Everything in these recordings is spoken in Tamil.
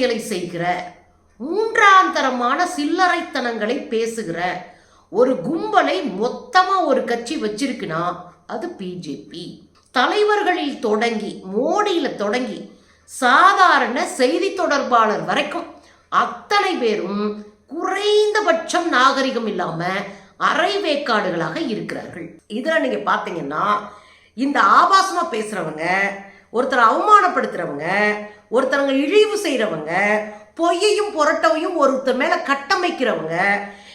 அரசியலை செய்கிற மூன்றாந்தரமான சில்லறைத்தனங்களை பேசுகிற ஒரு கும்பலை மொத்தமா ஒரு கட்சி வச்சிருக்குன்னா அது பிஜேபி தலைவர்களில் தொடங்கி மோடியில தொடங்கி சாதாரண செய்தி தொடர்பாளர் வரைக்கும் அத்தனை பேரும் குறைந்தபட்சம் நாகரிகம் இல்லாம அரைவேக்காடுகளாக இருக்கிறார்கள். இதுல நீங்க பாத்தீங்கன்னா இந்த ஆபாசமா பேசுறவங்க ஒருத்தரை அவமானப்படுத்துறவங்க ஒருத்தவங்க இழிவு செய்கிறவங்க பொய்யையும் புரட்டவையும் ஒருத்தர் மேலே கட்டமைக்கிறவங்க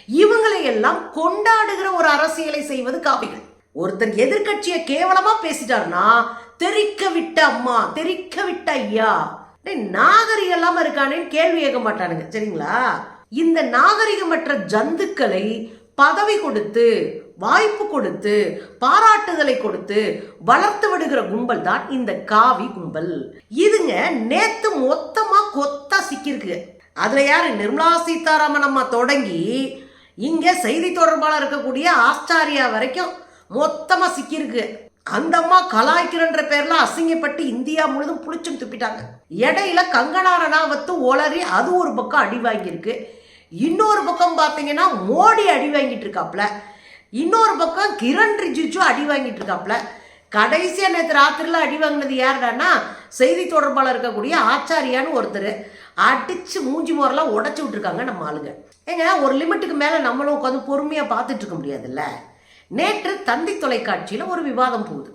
இவங்களை எல்லாம் கொண்டாடுகிற ஒரு அரசியலை செய்வது காவிகள். ஒருத்தர் எதிர்க்கட்சியை கேவலமாக பேசிட்டார்னா தெரிக்க விட்ட அம்மா தெரிக்க விட்ட ஐயா. நாகரிகம் இல்லாம இருக்கானேன்னு கேள்வி கேட்க மாட்டானுங்க சரிங்களா? இந்த நாகரிகமற்ற ஜந்துக்களை பதவி கொடுத்து வாய்ப்பு கொடுத்து பாராட்டுதலை கொடுத்து வளர்த்து விடுகிற கும்பல் தான் இந்த காவி கும்பல். இதுங்க நேத்து மொத்தமா கொத்தா சிக்கிருக்கு அதுல யாரு? நிர்மலா சீதாராமன் அம்மா தொடங்கி இங்க செய்தி தொடர்பாளர் இருக்கக்கூடிய ஆஸ்டாரியா வரைக்கும் மொத்தமா சிக்கியிருக்கு. அந்த அம்மா கலாய்க்கிறன்ற பேர்ல அசிங்கப்பட்டு இந்தியா முழுதும் புளிச்சும் துப்பிட்டாங்க. இடையில கங்கனா ரணாவத்து ஒளரி அது ஒரு பக்கம் அடி வாங்கியிருக்கு. இன்னொரு பக்கம் பார்த்தீங்கன்னா மோடி அடி வாங்கிட்டு இருக்காப்ல. இன்னொரு பக்கம் கிரண் ரிஜிஜு அடி வாங்கிட்டு இருக்காப்ல. கடைசியாக நேற்று ராத்திரில அடி வாங்கினது யாருடான்னா செய்தி தொடர்பாளர் இருக்கக்கூடிய ஆச்சாரியான்னு ஒருத்தர். அடித்து மூஞ்சி மோரெல்லாம் உடச்சி விட்ருக்காங்க நம்ம ஆளுங்க. ஏங்க ஒரு லிமிட்டுக்கு மேலே நம்மளும் உட்காந்து பொறுமையாக பார்த்துட்டு இருக்க முடியாதுல்ல? நேற்று தந்தி தொலைக்காட்சியில் ஒரு விவாதம் போகுது.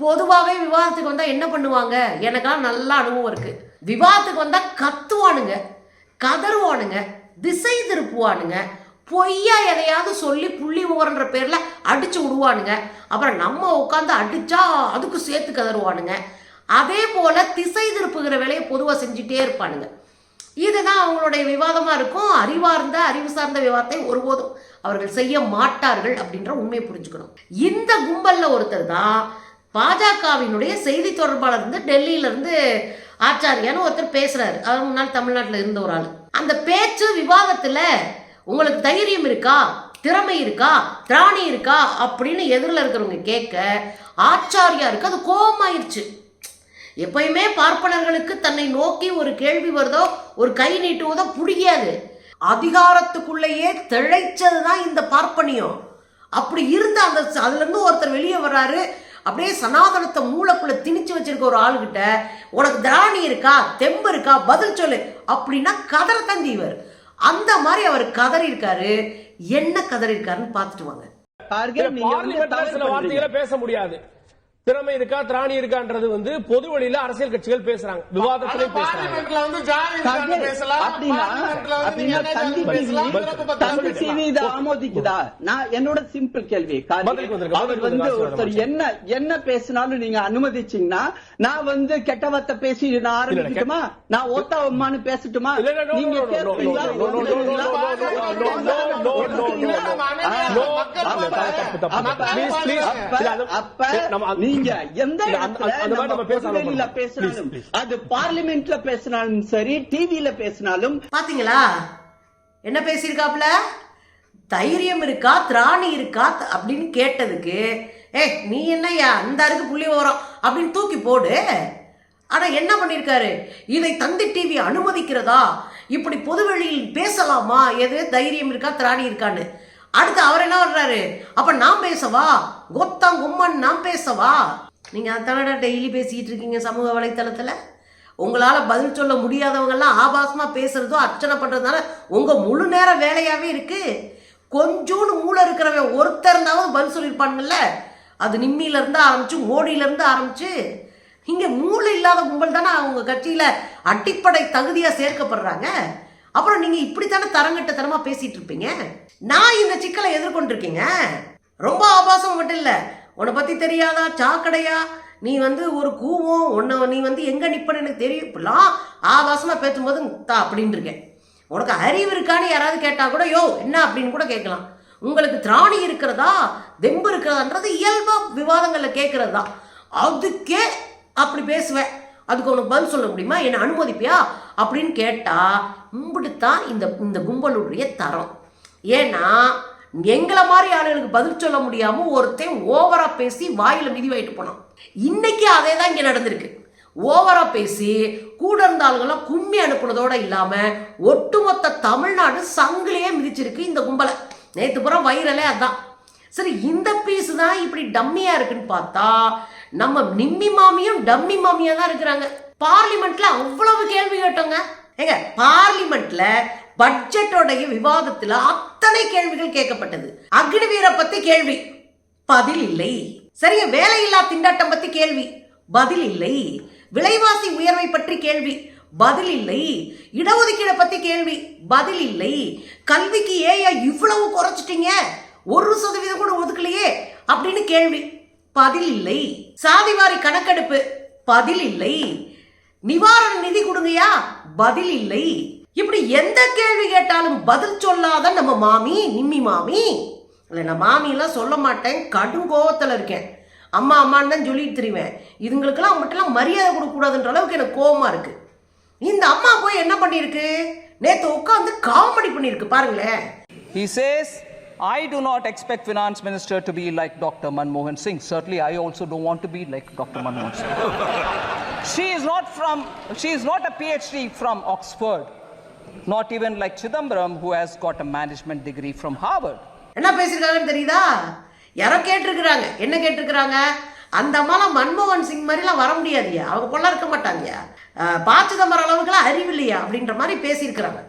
பொதுவாகவே விவாதத்துக்கு வந்தால் என்ன பண்ணுவாங்க? எனக்கெல்லாம் நல்ல அனுபவம் இருக்குது விவாதத்துக்கு வந்தால் கத்துவானுங்க கதறுவானுங்க திசை திருப்புவானுங்க. பொய்யா எதையாவது சொல்லி புள்ளி ஓரன்ற பேரில் அடித்து விடுவானுங்க. அப்புறம் நம்ம உட்காந்து அடித்தா அதுக்கு சேர்த்து கதறுவானுங்க. அதே போல் திசை திருப்புகிற வேலையை பொதுவாக செஞ்சுட்டே இருப்பானுங்க. இதுதான் அவங்களுடைய விவாதமாக இருக்கும். அறிவார்ந்த அறிவு சார்ந்த விவாதத்தை ஒருபோதும் அவர்கள் செய்ய மாட்டார்கள் அப்படின்ற உண்மையை புரிஞ்சுக்கணும். இந்த கும்பலில் ஒருத்தர் தான் பாஜகவினுடைய செய்தி தொடர்பாளர் இருந்து டெல்லியிலேருந்து ஆச்சாரியான்னு ஒருத்தர் பேசுகிறாரு அவர் முன்னாள் தமிழ்நாட்டில் இருந்த ஒரு ஆள். அந்த பேச்சு விவாதத்தில் உங்களுக்கு தைரியம் இருக்கா? திறமை இருக்கா? திராணி இருக்கா? அப்படின்னு எதிரில் இருக்கிறவங்க கேட்க ஆச்சாரியாருக்கு அது கோபமாயிருச்சு எப்பயுமே பார்ப்பனர்களுக்கு தன்னை நோக்கி ஒரு கேள்வி வருதோ ஒரு கை நீட்டுவதோ பிடிக்காது. அதிகாரத்துக்குள்ளேயே திளைச்சது தான் இந்த பார்ப்பனியம். அப்படி இருந்த அந்த அதுலேருந்து ஒருத்தர் வெளியே வர்றாரு. அப்படியே சனாதனத்தை மூளைக்குள்ள திணிச்சு வச்சிருக்க ஒரு ஆளுகிட்ட உனக்கு திராணி இருக்கா? தெம்பு இருக்கா? பதில் சொல்லு. அப்படின்னா கதறத்தான் செய்வார் அந்த மாதிரி அவர் கதறி இருக்காரு என்ன கதறி இருக்காருன்னு பார்த்துட்டு வாங்க. பேச முடியாது. திறமை இருக்கா திராணி இருக்கான்றது வந்து பொது வழியில அரசியல் கட்சிகள் பேசுறாங்க விவாதத்திலே ஆமோதிக்குதா நான் என்னோட சிம்பிள் கேள்வி வந்து ஒருத்தர் என்ன என்ன பேசினாலும் நீங்க அனுமதிச்சீங்கன்னா நான் வந்து கெட்ட பேசி நான் ஆரம்பிக்கட்டுமா நான் ஒத்த பேசட்டுமா நீங்க அப்ப நீங்க எந்த இல்ல, அந்த- இடத்துல அந்த மாதிரி நம்ம நம்ம பேச பொதுவெளியில அனுமதி. பேசினாலும் Please, please. அது பார்லிமெண்ட்ல பேசினாலும் சரி டிவியில பேசினாலும் பாத்தீங்களா? என்ன பேசியிருக்காப்ல தைரியம் இருக்கா திராணி இருக்கா த- அப்படின்னு கேட்டதுக்கு ஏ நீ என்னய்யா? அந்த அருக்கு புள்ளி வரும் அப்படின்னு தூக்கி போடு. ஆனா என்ன பண்ணிருக்காரு? இதை தந்தி டிவி அனுமதிக்கிறதா? இப்படி பொதுவெளியில் பேசலாமா? எது? தைரியம் இருக்கா திராணி இருக்கான்னு. அடுத்து அவர் என்ன வர்றாரு? அப்ப நான் பேசவா? கொத்தம் கும்மன் நான் பேசவா? நீங்க அதானடா டெய்லி பேசிக்கிட்டு இருக்கீங்க சமூக வலைத்தளத்துல? உங்களால் பதில் சொல்ல முடியாதவங்கெல்லாம் ஆபாசமாக பேசுறதோ அர்ச்சனை பண்ணுறதுனால உங்கள் முழு நேர வேலையாகவே இருக்குது கொஞ்சோண்டு மூளை இருக்கிறவன் ஒருத்தர் இருந்தாவது பதில் சொல்லியிருப்பானுங்கல்ல அது நிம்மியிலேருந்து ஆரம்பிச்சு மோடியில ஆரம்பிச்சு. இங்கே மூளை இல்லாத கும்பல் தானே அவங்க கட்சியில் அடிப்படை தகுதியாக சேர்க்கப்படுறாங்க. அப்புறம் நீங்க இப்படித்தானே தரங்கட்டத்தனமா பேசிட்டு இருப்பீங்க? நான் இந்த சிக்கலை எதிர்கொண்டிருக்கீங்க. ரொம்ப ஆபாசம் மட்டும் இல்ல. உன்னை பத்தி தெரியாதா? சாக்கடையா? நீ வந்து ஒரு கூவம் உன்னை நீ வந்து எங்க நிப்பன்னு எனக்கு தெரியும். இப்படிலாம் ஆபாசமா பேசும்போது தா அப்படின்னு இருக்கேன் உனக்கு அறிவு இருக்கான்னு யாராவது கேட்டா கூட யோ என்ன? அப்படின்னு கூட கேட்கலாம். உங்களுக்கு திராணி இருக்கிறதா? தெம்பு இருக்கிறதான்றது இயல்பா விவாதங்களில் கேட்கறது தான் அதுக்கே அப்படி பேசுவேன் அதுக்கு உனக்கு பதில் சொல்ல முடியுமா? என்னை அனுமதிப்பியா? அப்படின்னு கேட்டால் இம்பிடுத்தான் இந்த இந்த கும்பலுடைய தரம். ஏன்னா எங்களை மாதிரி ஆளுகளுக்கு பதில் சொல்ல முடியாமல் ஒருத்தன் ஓவராக பேசி வாயில் மிதிவாயிட்டு போனான். இன்னைக்கு அதே தான் இங்கே நடந்திருக்கு. ஓவரா பேசி கூட இருந்த ஆளுங்களாம் கும்மி அனுப்புனதோட இல்லாமல் ஒட்டுமொத்த தமிழ்நாடு சங்கிலேயே மிதிச்சிருக்கு இந்த கும்பலை. நேற்று புறம் வைரலே அதான். சரி இந்த பீஸ் தான் இப்படி டம்மியாக இருக்குன்னு பார்த்தா நம்ம நிம்மி மாமியும் டம்மி மாமியாக தான் இருக்கிறாங்க. பார்லிமெண்ட்ல அவ்வளவு கேள்வி கேட்டோங்க. ஏங்க பார்லிமெண்ட்ல பட்ஜெட்டோடைய விவாதத்துல அத்தனை கேள்விகள் கேட்கப்பட்டது. அக்னிவீரை பத்தி கேள்வி. பதில் இல்லை. சரியா வேலையில்லா திண்டாட்டம் பத்தி கேள்வி. பதில் இல்லை. விலைவாசி உயர்வை பற்றி கேள்வி. பதில் இல்லை. இடஒதுக்கீடை பத்தி கேள்வி. பதில் இல்லை. கல்விக்கு ஏயா இவ்வளவு குறைச்சிட்டீங்க. ஒரு சதவீதம் கூட ஒதுக்கலையே அப்படின்னு கேள்வி. பதில் இல்லை. சாதிவாரி கணக்கெடுப்பு. பதில் இல்லை. நிவாரண நிதி கொடுங்கயா பதில் இல்லை இப்படி எந்த கேள்வி கேட்டாலும் பதில் சொல்லாத நம்ம மாமி நிம்மி மாமி இல்லை நான் மாமியெல்லாம் சொல்ல மாட்டேன் கடும் கோவத்தில் இருக்கேன் அம்மா அம்மான்னு தான் சொல்லிட்டு திரிவேன் இதுங்களுக்கெல்லாம் அவங்ககிட்டலாம் மரியாதை கொடுக்கக்கூடாதுன்ற அளவுக்கு எனக்கு கோவமா இருக்கு இந்த அம்மா போய் என்ன பண்ணியிருக்கு நேத்து உட்காந்து காமெடி பண்ணியிருக்கு பாருங்களேன் He says, I do not expect finance minister to be like Dr. Manmohan Singh. Certainly, I also don't want to be like Dr. Manmohan Singh. she is not from, she is not a PhD from Oxford, not even like Chidambaram, who has got a management degree from Harvard. என்ன பேசியிருக்காங்கன்னு தெரியுதா? யாரோ கேட்டிருக்கிறாங்க. என்ன கேட்டிருக்கிறாங்க? அந்த அம்மாலாம் மன்மோகன் சிங் மாதிரிலாம் வர முடியாதுயா அவங்க கொள்ள இருக்க மாட்டாங்கயா பா சிதம்பரம் அளவுக்குலாம் அறிவில்லையா அப்படின்ற மாதிரி பேசியிருக்கிறாங்க.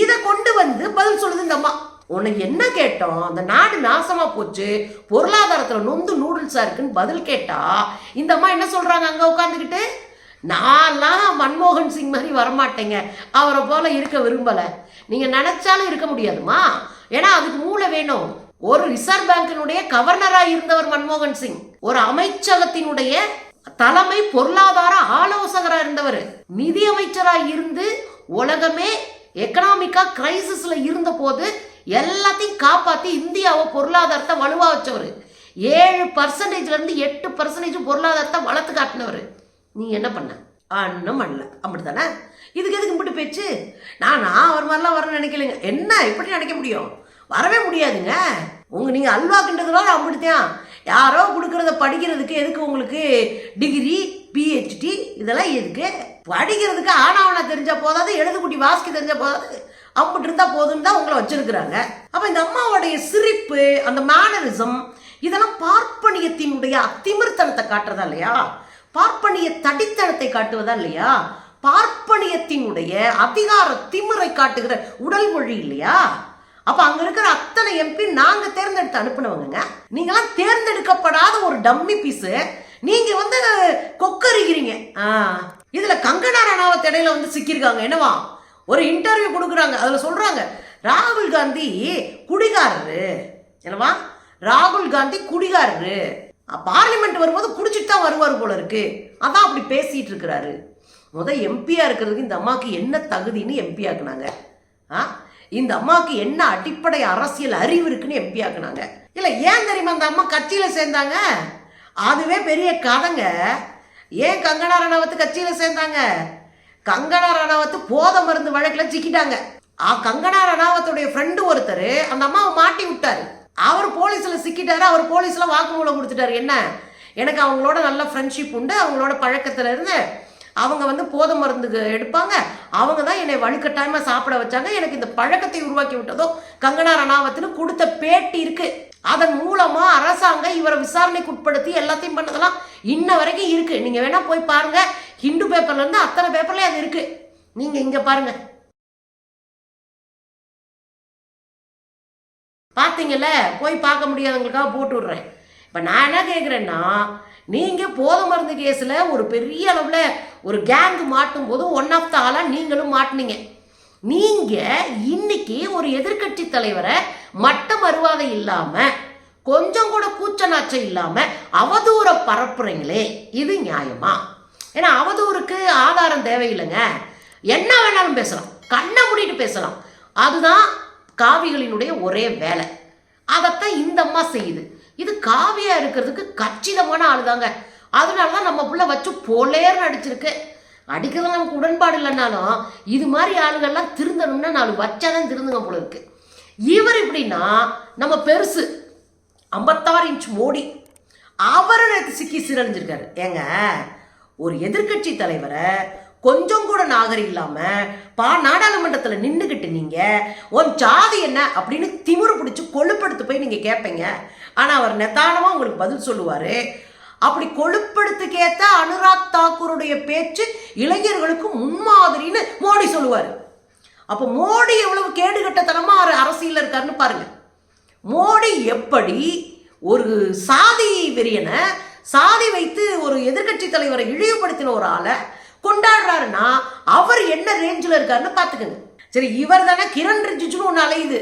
இதை கொண்டு வந்து பதில் சொல்லுது இந்த அம்மா. உனக்கு என்ன கேட்டோம்? அந்த நாடு நாசமாக போச்சு. பொருளாதாரத்தில் நொந்து நூடுல்ஸாக இருக்குன்னு பதில் கேட்டால் இந்த அம்மா என்ன சொல்கிறாங்க அங்கே உட்காந்துக்கிட்டு நான்லாம் மன்மோகன் சிங் மாதிரி வரமாட்டேங்க. அவரை போல இருக்க விரும்பலை. நீங்கள் நினச்சாலும் இருக்க முடியாதுமா? ஏன்னா அதுக்கு மூளை வேணும். ஒரு ரிசர்வ் பேங்கினுடைய கவர்னராக இருந்தவர் மன்மோகன் சிங். ஒரு அமைச்சகத்தினுடைய தலைமை பொருளாதார ஆலோசகராக இருந்தவர். நிதி அமைச்சராக இருந்து உலகமே எக்கனாமிக்காக கிரைசிஸில் இருந்த போது எல்லாத்தையும் காப்பாற்றி இந்தியாவை பொருளாதாரத்தை வலுவா வச்சவர். ஏழு பர்சன்டேஜ்லேருந்து எட்டு பர்சன்டேஜ் பொருளாதாரத்தை வளர்த்து காட்டினவர். நீ என்ன பண்ண? அண்ணும் பண்ணல அப்படித்தானே? இதுக்கு எதுக்கு இப்படி பேச்சு? நான் நான் அவர் மாதிரிலாம் வரேன்னு நினைக்கலைங்க. என்ன? எப்படி நினைக்க முடியும்? வரவே முடியாதுங்க. உங்க நீங்க அல்வாக்குன்றதுனால அப்படித்தான் யாரோ கொடுக்கறத படிக்கிறதுக்கு எதுக்கு உங்களுக்கு டிகிரி பிஹெச்டி இதெல்லாம் எதுக்கு? படிக்கிறதுக்கு ஆனாவனா தெரிஞ்சா போதாது எழுதுக்குட்டி வாசிக்க தெரிஞ்சா போதாது. அப்படி இருந்தா போதுன்னு தான் உங்களை வச்சிருக்கிறாங்க. அப்ப இந்த அம்மாவுடைய சிரிப்பு அந்த மேனரிசம் இதெல்லாம் பார்ப்பனியத்தினுடைய அத்திமிர்த்தனத்தை காட்டுறதா இல்லையா? பார்ப்பனிய தடித்தனத்தை காட்டுவதா இல்லையா? பார்ப்பனியத்தினுடைய அதிகார திமிரை காட்டுகிற உடல் மொழி இல்லையா? அப்ப அங்க இருக்கிற அத்தனை எம்பி நாங்க தேர்ந்தெடுத்து அனுப்பினவங்க நீங்களாம் தேர்ந்தெடுக்கப்படாத ஒரு டம்மி பீஸ். நீங்க வந்து கொக்கரிக்கிறீங்க. ஆ. இதுல கங்கனா ரணாவத் இடையில வந்து சிக்கியிருக்காங்க. என்னவா? ஒரு இன்டர்வியூ கொடுக்குறாங்க. அதுல சொல்றாங்க ராகுல் காந்தி குடிகாரரு. என்னவா? ராகுல் காந்தி குடிகாரரு. பார்லிமெண்ட் வரும்போது குடிச்சிட்டு தான் வருவார் போல இருக்கு. அதான் அப்படி பேசிட்டு இருக்கிறாரு. முத எம்பியா இருக்கிறதுக்கு இந்த அம்மாவுக்கு என்ன தகுதின்னு எம்பி ஆக்குனாங்க. ஆ? இந்த அம்மாவுக்கு என்ன அடிப்படை அரசியல் அறிவு இருக்குன்னு எம்பி ஆக்குனாங்க. இல்லை ஏன் தெரியுமா அந்த அம்மா கட்சியில் சேர்ந்தாங்க? அதுவே பெரிய கதைங்க. ஏன் கங்கனா ரணாவத்து கட்சியில் சேர்ந்தாங்க? கங்கனா ரணாவத்து போத மருந்து வழக்கில் சிக்கிட்டாங்க. ஆ கங்கனா ரணாவத்துடைய ஃப்ரெண்டு ஒருத்தர் அந்த அம்மாவை மாட்டி விட்டாரு. அவர் போலீஸில் சிக்கிட்டாரு அவர் போலீஸில் வாக்குமூலம் கொடுத்துட்டாரு. என்ன? எனக்கு அவங்களோட நல்ல ஃப்ரெண்ட்ஷிப் உண்டு அவங்களோட பழக்கத்தில் இருந்து அவங்க வந்து போதை மருந்து எடுப்பாங்க. அவங்க தான் என்னை வலுக்கட்டாயமாக சாப்பிட வச்சாங்க. எனக்கு இந்த பழக்கத்தை உருவாக்கி விட்டதோ கங்கனா ரணாவத்துன்னு கொடுத்த பேட்டி இருக்கு. அதன் மூலமாக அரசாங்கம் இவரை விசாரணைக்கு உட்படுத்தி எல்லாத்தையும் பண்ணதெல்லாம் இன்ன வரைக்கும் இருக்குது நீங்கள் வேணால் போய் பாருங்க. ஹிந்து பேப்பர்லேருந்து அத்தனை பேப்பர்லேயே அது இருக்குது நீங்கள் இங்கே பாருங்கள் பார்த்தீங்கல்ல போய் பார்க்க முடியாதவங்களுக்காக போட்டு விடுறேன். இப்போ நான் என்ன கேட்குறேன்னா நீங்கள் போத மருந்து கேஸில் ஒரு பெரிய அளவில் ஒரு கேங்கு மாட்டும் போது ஒன் ஆஃப் த ஆளாக நீங்களும் மாட்டினீங்க. நீங்கள் இன்னைக்கு ஒரு எதிர்க்கட்சி தலைவரை மட்ட மறுவாதை இல்லாமல் கொஞ்சம் கூட கூச்ச நாச்சம் இல்லாமல் அவதூற பரப்புறீங்களே இது நியாயமா? ஏன்னா அவதூறுக்கு ஆதாரம் தேவையில்லைங்க. என்ன வேணாலும் பேசலாம். கண்ணை மூடிட்டு பேசலாம். அதுதான் காவிகளினுடைய ஒரே வேலை. அதைத்தான் இந்த அம்மா செய்யுது. இது காவியா இருக்கிறதுக்கு கச்சிதமான ஆளுதாங்க. அதனால தான் நம்ம புள்ள வச்சு போலேர்னு அடிச்சிருக்கு. அடிக்கிறது நமக்கு உடன்பாடு இல்லைனாலும் இது மாதிரி ஆளுகள்லாம் திருந்தணும்னா நாலு வச்சாதான் திருந்துங்க போல இருக்கு. இவர் எப்படின்னா நம்ம பெருசு ஐம்பத்தாறு இன்ச் மோடி. அவரை சிக்கி சீரழிஞ்சிருக்காரு ஏங்க ஒரு எதிர்க்கட்சி தலைவரை கொஞ்சம் கூட நாகரிகம் இல்லாம பா நாடாளுமன்றத்தில் நின்றுக்கிட்டு நீங்க உன் ஜாதி என்ன? அப்படின்னு திமிரு பிடிச்சி கொழுப்படுத்து போய் நீங்க கேட்பீங்க ஆனா அவர் நிதானமா உங்களுக்கு பதில் சொல்லுவாரு. அப்படி கொழுப்படுத்துக்கேத்த அனுராக் தாக்கூருடைய பேச்சு இளைஞர்களுக்கு முன்மாதிரின்னு மோடி சொல்லுவார். அப்போ மோடி எவ்வளவு கேடுகட்டத்தனமா அவர் அரசியல்ல இருக்காருன்னு பாருங்க. மோடி எப்படி ஒரு சாதி வெறியனை சாதி வைத்து ஒரு எதிர்க்கட்சி தலைவரை இழிவுபடுத்தின ஒரு ஆளை கொண்டாடுறாருன்னா அவர் என்ன ரேஞ்சில் இருக்காருன்னு பார்த்துக்கங்க. சரி இவர் தானே கிரண் ரிஜிஜுன்னு ஒன்று அலையுது.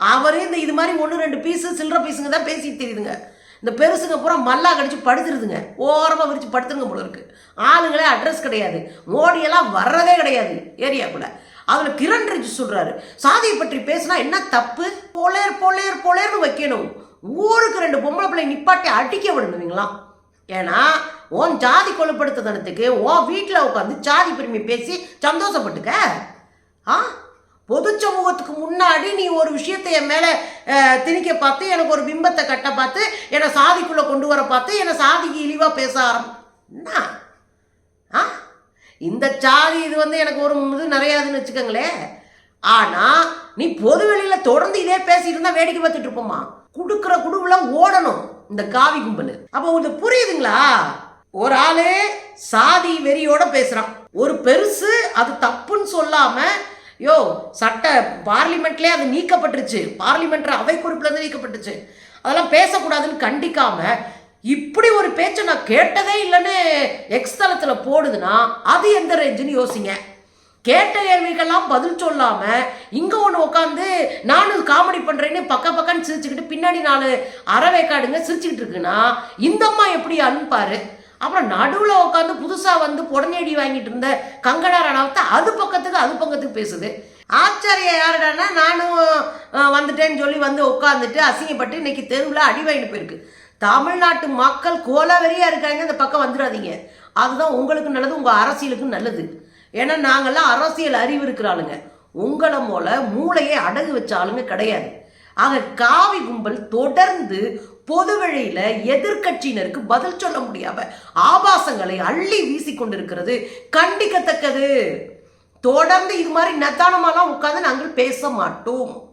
அவரே இந்த இது மாதிரி ஒன்று ரெண்டு பீஸு சில்லற பீஸுங்க தான் பேசிட்டு தெரியுதுங்க. இந்த பெருசுங்க பூரா மல்லா கடிச்சு படுத்துருதுங்க. ஓரமாக விரிச்சு படுத்துருங்க போல இருக்கு. ஆளுங்களே அட்ரஸ் கிடையாது. மோடியெல்லாம் வர்றதே கிடையாது ஏரியாக்குள்ள அதில் கிரண் ரிஜி சொல்கிறாரு சாதியை பற்றி பேசினா என்ன தப்பு? பொலேர் பொலேர் பொலேர்னு வைக்கணும். ஊருக்கு ரெண்டு பொம்பளை பிள்ளை நிப்பாட்டி அடிக்க விடணுவீங்களாம் ஏன்னா உன் ஜாதி கொழுப்படுத்துதனத்துக்கு உன் வீட்டில் உட்காந்து ஜாதி பெருமை பேசி சந்தோஷப்பட்டுக்க. ஆ? பொது சமூகத்துக்கு முன்னாடி நீ ஒரு விஷயத்தை என் மேலே திணிக்க பார்த்து எனக்கு ஒரு பிம்பத்தை கட்ட பார்த்து என்னை சாதிக்குள்ளே கொண்டு வர பார்த்து என்னை சாதிக்கு இழிவாக பேச ஆரம் என்ன? ஆ? இந்த சாதி இது வந்து எனக்கு ஒரு இது நிறையாதுன்னு வச்சுக்கோங்களேன் ஆனால் நீ பொது வெளியில் தொடர்ந்து இதே பேசிட்டு இருந்தால் வேடிக்கை பார்த்துட்டு இருப்போமா? கொடுக்குற குடுவில் ஓடணும் இந்த காவி கும்பல். அப்போ உங்களுக்கு புரியுதுங்களா? ஒரு ஆளு சாதி வெறியோட பேசுறான். ஒரு பெருசு அது தப்புன்னு சொல்லாம யோ சட்ட பார்லிமெண்ட்லயே அது நீக்கப்பட்டுருச்சு. பார்லிமெண்ட் அவை குறிப்புல இருந்து நீக்கப்பட்டுச்சு அதெல்லாம் பேசக்கூடாதுன்னு கண்டிக்காம இப்படி ஒரு பேச்சை நான் கேட்டதே இல்லைன்னு எக்ஸ் தளத்துல போடுதுன்னா அது எந்த ரேஞ்சுன்னு யோசிங்க. கேட்ட கேள்விகள்லாம் பதில் சொல்லாம இங்க ஒன்று உட்காந்து நானும் காமெடி பண்றேன்னு பக்க பக்கன்னு சிரிச்சுக்கிட்டு பின்னாடி நாலு அறவேக்காடுங்க சிரிச்சுக்கிட்டு இருக்குன்னா இந்தம்மா எப்படி அனுப்பாரு அப்புறம் நடுவில் உட்காந்து புதுசாக வந்து புடனேடி வாங்கிட்டு இருந்த கங்கனா ரணாவத்தை அது பக்கத்துக்கு அது பக்கத்துக்கு பேசுது. ஆச்சாரியா யாருடான்னா நானும் வந்துட்டேன்னு சொல்லி வந்து உட்காந்துட்டு அசிங்கப்பட்டு இன்னைக்கு தெருவில் அடி வாங்கிட்டு போயிருக்கு. தமிழ்நாட்டு மக்கள் கோலவெறியாக இருக்காங்க இந்த பக்கம் வந்துடாதீங்க. அதுதான் உங்களுக்கு நல்லது உங்கள் அரசியலுக்கும் நல்லது. ஏன்னா நாங்கெல்லாம் அரசியல் அறிவு இருக்கிற ஆளுங்க. உங்களை போல மூளையை அடகு வச்ச ஆளுங்க கிடையாது. ஆக காவி கும்பல் தொடர்ந்து பொது வழியில் எதிர்க்கட்சியினருக்கு பதில் சொல்ல முடியாம ஆபாசங்களை அள்ளி வீசிக்கொண்டிருக்கிறது. கண்டிக்கத்தக்கது. தொடர்ந்து இது மாதிரி நத்தானமாலாம் உட்காந்து நாங்கள் பேச மாட்டோம்.